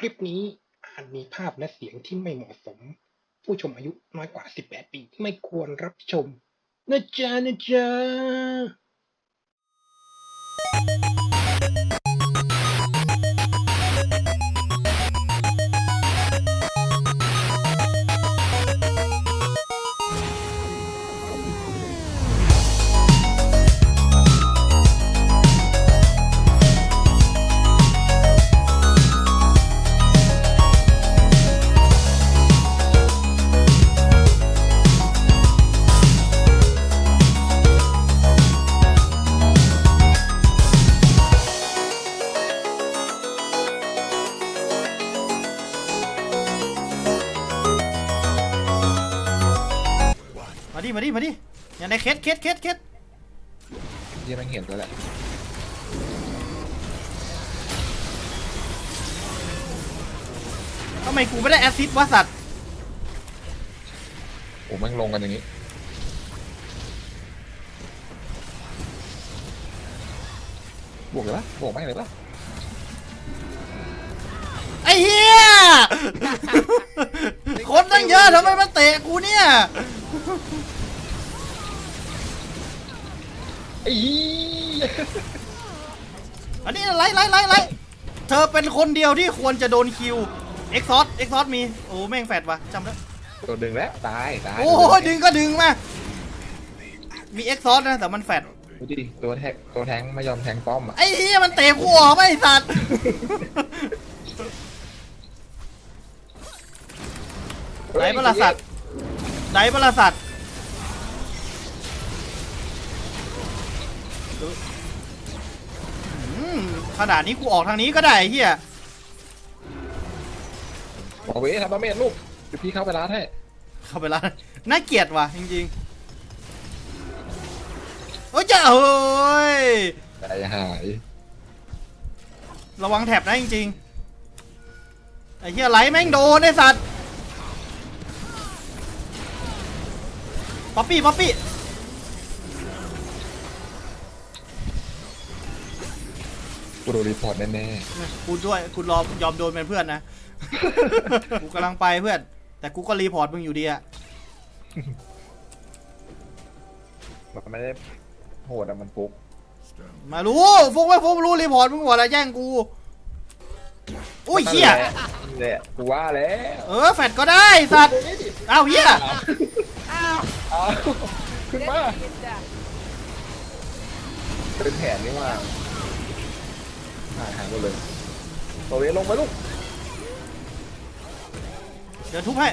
คลิปนี้อาจมีภาพและเสียงที่ไม่เหมาะสม ผู้ชมอายุน้อยกว่า 18 ปี ไม่ควรรับชม นะจ๊ะนะจ๊ะ สเคสเคสเคสยี่มันเห็นตัวแหละทำไมกูไม่ได้แอสซิดวะสัตว์โอ้แม่งลงกันอย่างนี้ บวกเลยปะบวกแม่งเลยปะไอ้เหี้ยคนตั้งเยอะทำไมมันเตะกูเนี่ย อ้ยี่อันนี้ไล่ไล่ไล่ไล่เธอเป็นคนเดียวที่ควรจะโดนคิวเอ็กซอสเอ็กซอสมีโอ้แม่งแฟดวะจำได้ตัวดึงแล้วตายตายโอ้ยดึงก็ดึงมามีเอ็กซอสนะแต่มันแฟดดูดิตัวแทงตัวแทงไม่ยอมแทงป้อมอะไอ้เหี้ยมันเตะกูออกไม่ไอ้สัตว์ไหนปราสัตว์ไหนปราสัตว์ ขนาดนี้กูออกทางนี้ก็ได้ไอ้เฮียบอกเว้ยทำมาเมดลูกเดี๋ยวพี่เข้าไปร้านให้เข้าไปแล้วน่าเกลียดว่ะจริงๆโอ้ยจ้าเฮ้ยใจหาย ระวังแถบนะจริงๆไอ้เฮียไหลแม่งโดนไอ้สัตว์ป๊อปปี้ป๊อปปี้ นรีพอร์ตแน่กูด้วยกูรอยอมโดนเป็นเพื่อนนะ กูกำลังไปเพื่อน แต่กูก็รีพอร์ตมึงอยู่ดีอะๆมันไม่ได้โหดอะมันฟุกมารู้ฟุกไม่ฟุกรู้รีพอร์ตมึงหัวแล้วแย่งกูอุ้ยเฮียนั่นแหละกูว่าแล้วเออแฟดก็ได้สัตว์อ้าวเฮียอ้าวขึ้นมา เป็นแผนนี่ว่า หายหายหมดเลยตัวเวลงไปลูกเดี๋ยวทุบให้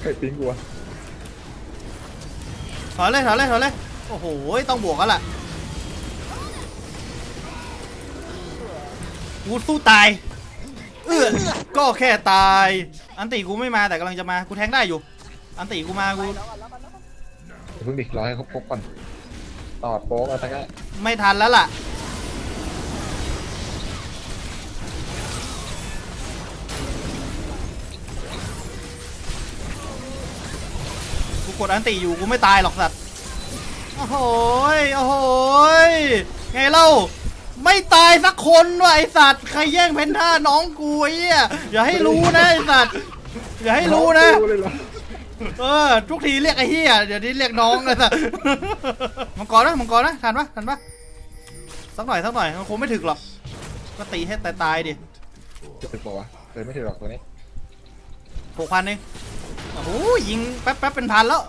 ใครปิ้งกูวะถอยเลยถอยเลยถอยเลยโอ้โหต้องบวกกันล่ะกูสู้ตาย เออก็แค่ตาย อันติกูไม่มาแต่กำลังจะมา กูแทงได้อยู่ อันติกูมากูเดี๋ยวเพิ่งดิรอให้เขาครบก่อนตอดโป๊กอะไรสักอย่างไม่ทันแล้วล่ะ กูกดอันติอยู่กูไม่ตายหรอกสัตว์โอ้โหยโอ้โหยไงเล่าไม่ตายสักคนว่ะไอสัตว์ใครแย่งเพนท่าน้องกูไอ้เหี้ยอย่าให้รู้นะไอสัตว์อย่าให้รู้นะรู้เลยเหรอ เออทุกทีเรียกไอ้เหี้ยเดี๋ยวนี้เรียกน้องเลยสัตว์มังกรนะมังกรนะทันปะทันปะสักหน่อยสักหน่อยมันคงไม่ถึกหรอกก็ตีให้ตายตายๆดิจะถึงบอกว่าเคยไม่ถึงหรอกตัวนี้หกพันเองโอ้โหยิงแป๊บแป๊บเป็นพันแล้ว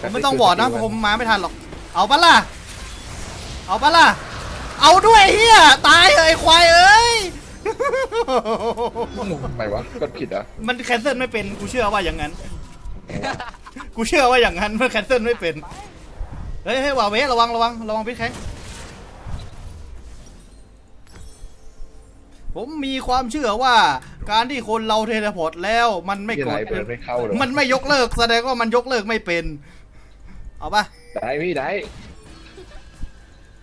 ผมไม่ต้องวอร์ดนะผมมาไม่ทันหรอก เอาปะล่ะ เอาปะล่ะ เอาด้วยเฮียตายเหอะไอ้ควายเอ้ย ทำไมวะกดผิดเหรอะมันแคนเซิลไม่เป็นกูเชื่อว่าอย่างนั้น กูเชื่อว่าอย่างนั้นมันแคนเซิลไม่เป็น เฮ้ยเฮ้ยวาเวระวังระวังระวังพิษแข้งผมมีความเชื่อว่าการที่คนเราเทเลพอร์ตแล้วมันไม่ที่กไหนดเปิดไม่เข้าเลยมันไม่ยกเลิกแสดงว่ามันยกเลิกไม่เป็น เอาปะได้พี่ได้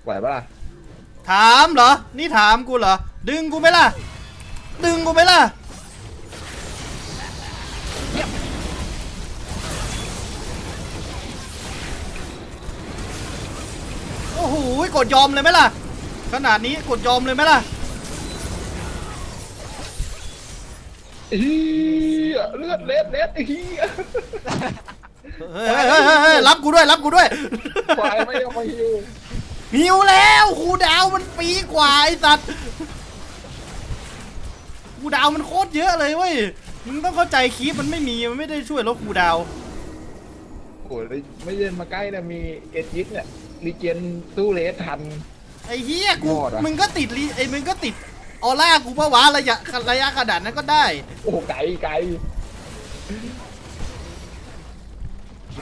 ไหวปะล่ะถามเหรอ นี่ถามกูเหรอ ดึงกูไหมล่ะ ดึงกูไหมล่ะโอ้โหกดยอมเลยไหมล่ะ ขนาดนี้กดยอมเลยไหมล่ะเฮียเลือดเล็ดเล็ดเฮียเฮ้ยเฮ้ยเฮ้ยรับกูด้วยรับกูด้วยควายไม่ยอมมาฮิวหิวแล้วคูดาวมันปีกว่าไอสัตว์ ครูดาวมันโคตรเยอะเลยเว้ย มึงต้องเข้าใจคีปมันไม่มี มันไม่ได้ช่วยลดครูดาว โอ้ยไม่เดินมาใกล้นะมีเอจิสเนี่ยรีเจนตู้เลสทัน ไอ้เฮียกู ยอดอะ มึงก็ติดลีไอ้มึงก็ติดออร่ากูปะวะระยะระยะขนาดนั้นก็ได้ โอ้ไกลไกล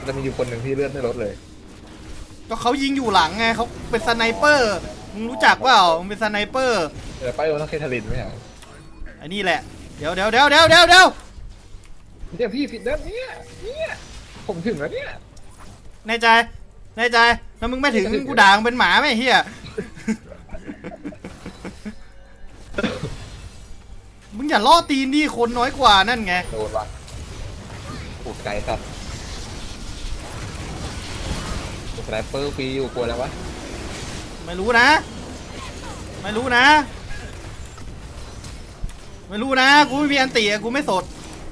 จะมีอยู่คนหนึ่งที่เลือดไม่ลดเลย ก็เขายิงอยู่หลังไงเขาเป็นสไนเปอร์ มึงรู้จักเปล่า มึงเป็นสไนเปอร์ เออไปโอทัเคทารินไหมอะ ไอ้นี่แหละ เดี๋ยวเดี๋ยวเดี๋ยวเดี๋ยวเดี๋ยวเดี๋ยวเนี่ยพี่สิเดินเนี่ยเนี่ยผมถึงแล้วเนี่ยในใจในใจถ้ามึงไม่ถึงกูด่ามึงเป็นหมาไหมไอ้เฮียมึงอย่าล่อตีนดิคนน้อยกว่านั่นไงโดนว่ะโอ้ไกลสัตว์สไนเปอร์ฟรีอยู่กลัวแล้ววะไม่รู้นะ ไม่รู้นะ ไม่รู้นะ กูไม่มีอันตีอะกูไม่สด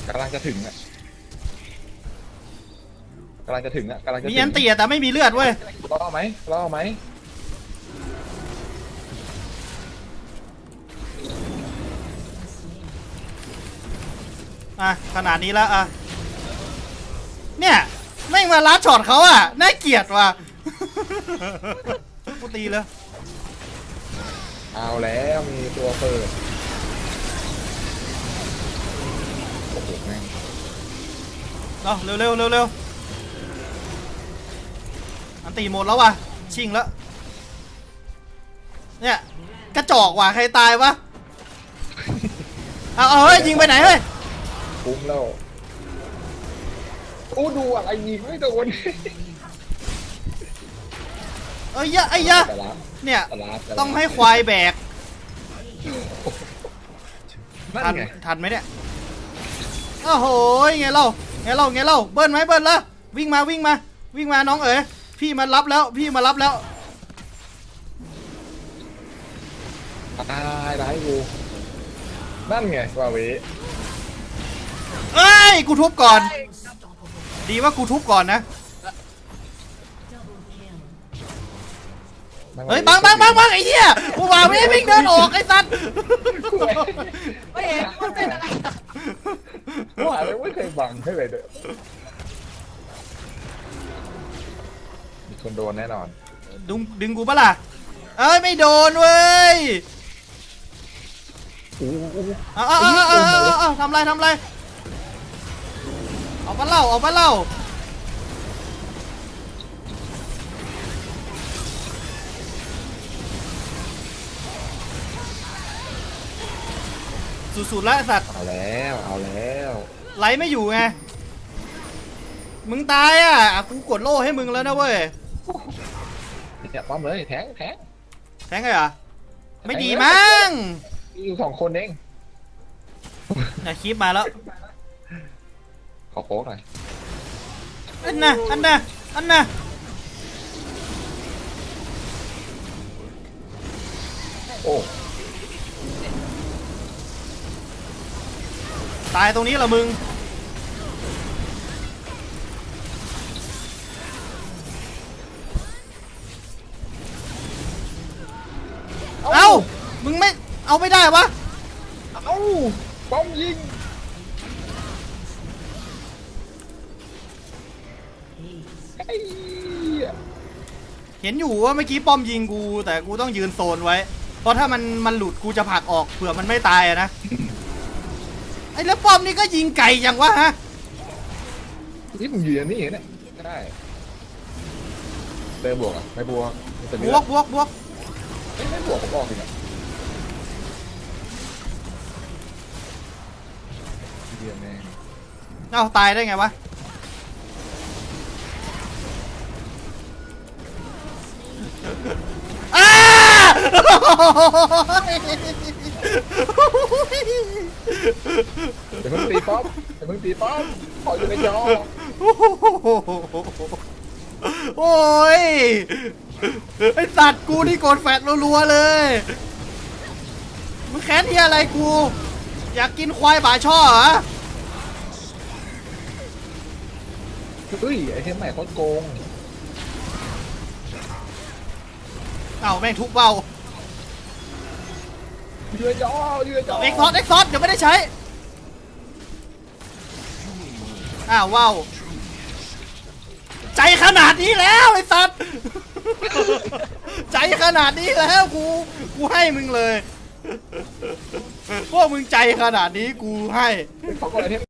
กำลังจะถึงอะกำลังจะถึงอะกำลังจะมีถึงอันตีอะแต่ไม่มีเลือดเว้ยล่อไหมล่อไหมอะขนาดนี้แล้วอะเนี่ยแม่งมาลัดช็อตเขาอะน่าเกลียดว่ะกูตีเลยเอาแล้วมีตัวเปิดโอ้โหแม่ง เอาเร็วเร็วเร็วเร็วอันตีหมดแล้วว่ะชิงแล้ว เนี่ยกระจอกว่ะใครตายวะเอาเอาเฮ้ยยิงไปไหนเฮ้ยคุ้มแล้วโอ้ดูอะไรยิงไม่โดนเอ้ยยะไอ้ยะแต่ละเนี่ยแต่ละแต่ละต้องให้ควายแบกนั่นทันไงทันไหมเนี่ยโอ้โหไงเล่าไงเล่าไงเล่าเบิ้ลไหมเบิ้ลละวิ่งมาวิ่งมา วิ่งมาน้องเอ๋ยพี่มารับแล้วพี่มารับแล้วตายร้ายกูนั่นไงวาเวเอ้ยกูทุบก่อน ดีว่ากูทุบก่อนนะ เฮ้ยบังบังบังบังไอ้เหี้ยกูว่าไม่วิ่งเดินออกไอ้สัตว์ไม่เห็นมันเป็นอะไรว่าเลยไม่เคยบังให้เลยเด้อมีคนโดนแน่นอน ดึงดึงกูปะล่ะ เอ้ยไม่โดนเว้ยอู้อู้เอาเอาเอาเอาเอาเอาเอาทำไรทำไรเอาปะเล่าเอาปะเล่า สุดๆแล้วไอ้สัตว์เอาแล้วเอาแล้วไหลไม่อยู่ไง มึงตายอะอะกูกดโล่ให้มึงแล้วนะเว้ย เนี่ยป้อมเลยแทงแทงแทงไงอะไม่ดีมั้งมีอยู่สองคนเองน่ะคลิปมาแล้ว ขอโค้กหน่อยอันน่ะ อันน่ะ อันน่ะ โอ้ ตายตรงนี้เหรอมึง เอ้า มึงไม่ เอาไม่ได้วะ เอ้าป้อมยิง ไอ้เหี้ยเห็นอยู่ว่าเมื่อกี้ป้อมยิงกู แต่กูต้องยืนโซนไว้ เพราะถ้ามันมันหลุดกูจะผลักออกเผื่อมันไม่ตายอะนะไอ้แล้วป้อมนี่ก็ยิงไก่อย่างวะฮะนี่ผมอยู่อย่างนี้เนี่ยได้เติมบวกอะไม่บวกไม่เป็นบเลืวอกดบวกบวกไม่ไม่บวกผมบอกจริงอะเดียแม่งเอ้าตายได้ไงวะอ้า เดี๋ยวเพิ่งตีป้อมเดี๋ยวเพิ่งตีป้อมขออยู่ในจอโอ้ยไอสัตว์กูนี่โกนแฟดรัวๆเลยมึงแค้นที่อะไรกู อยากกินควายบ่าช่อเหรอเฮ้ยไอเทมใหม่โคตรโกงเอ้าแม่งทุกเบา เรือจอเรือจอเอ็กซอสเอ็กซอสเดี๋ยวไม่ได้ใช้อ้าวว้าวใจขนาดนี้แล้วไอ้สัตว์ใจขนาดนี้แล้วกูกูให้มึงเลยพวกมึงใจขนาดนี้กูให้เขาก็ไอเทม